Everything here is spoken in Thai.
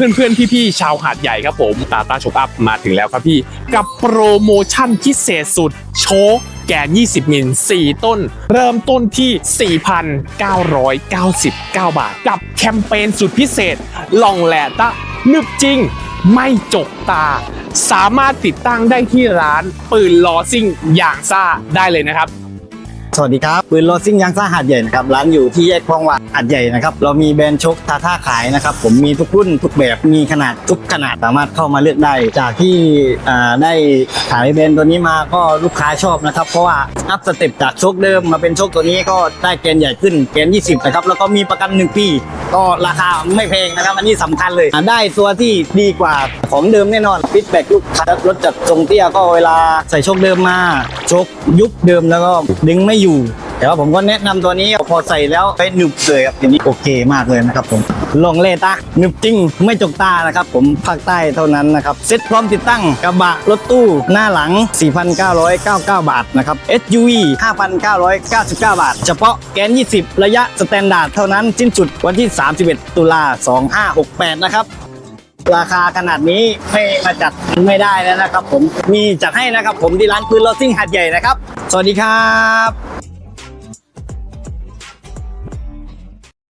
เพื่อนๆ พี่ๆ ชาวหาดใหญ่ครับผมตาตาโชคอัพมาถึงแล้วครับพี่ กับโปรโมชั่นพิเศษสุดโชคแกน 20 มิล 4 ต้น เริ่มต้นที่ 4,999 บาท กับแคมเปญสุดพิเศษ ลองแหลตะนึบจริง ไม่จกตา สามารถติดตั้งได้ที่ร้านปืนลอซิ่งอย่างซ่าได้เลยนะครับ สวัสดีครับปืนโรซิ่งยางซ่าหาดใหญ่นะครับร้านอยู่ที่แยกคลองวานหาดใหญ่นะครับเรามีแบรนด์ชกทาท่าขายนะครับผมมีทุกรุ่นทุกแบบมีขนาดทุกขนาดสามารถเข้ามาเลือกได้ จากที่ได้ขายแบรนด์ตัวนี้มาก็ลูกค้าชอบนะครับเพราะว่าอัพสเต็ปจากชกเดิมมาเป็นชกตัวนี้ก็ได้แกนใหญ่ขึ้นแกน 20นะครับแล้วก็มีประกัน 1 ปี ก็ราคาไม่แพงนะครับ อันนี้สำคัญเลยได้ตัวที่ดีกว่าของเดิมแน่นอนฟีดแบ็กลูกค้ารถจัดทรงเตี้ยก็เวลาใส่ชกเดิมมาชกยุบเดิมแล้วก็ดึงไม่อยู่ แต่ว่าผมก็แนะนำตัวนี้พอใส่แล้วไปหนึบเลยครับทีนี้โอเคมากเลยนะครับผมลองเล่ตาหนึบจริงไม่จกตานะครับ ผมภาคใต้เท่านั้นนะครับเซ็ตพร้อมติดตั้งกระบะรถตู้หน้าหลัง 4,999 บาทนะครับ SUV 5,999 บาท เฉพาะแกน 20 ระยะสแตนดาร์ดเท่านั้นสิ้นสุดวันที่ 31 ตุลา2568 นะครับ ราคาขนาดนี้ไม่มาจัดไม่ได้แล้วนะครับผมมีจัดให้นะครับผมที่ร้านปืนโรซิ่งหัดใหญ่นะครับ สวัสดีครับ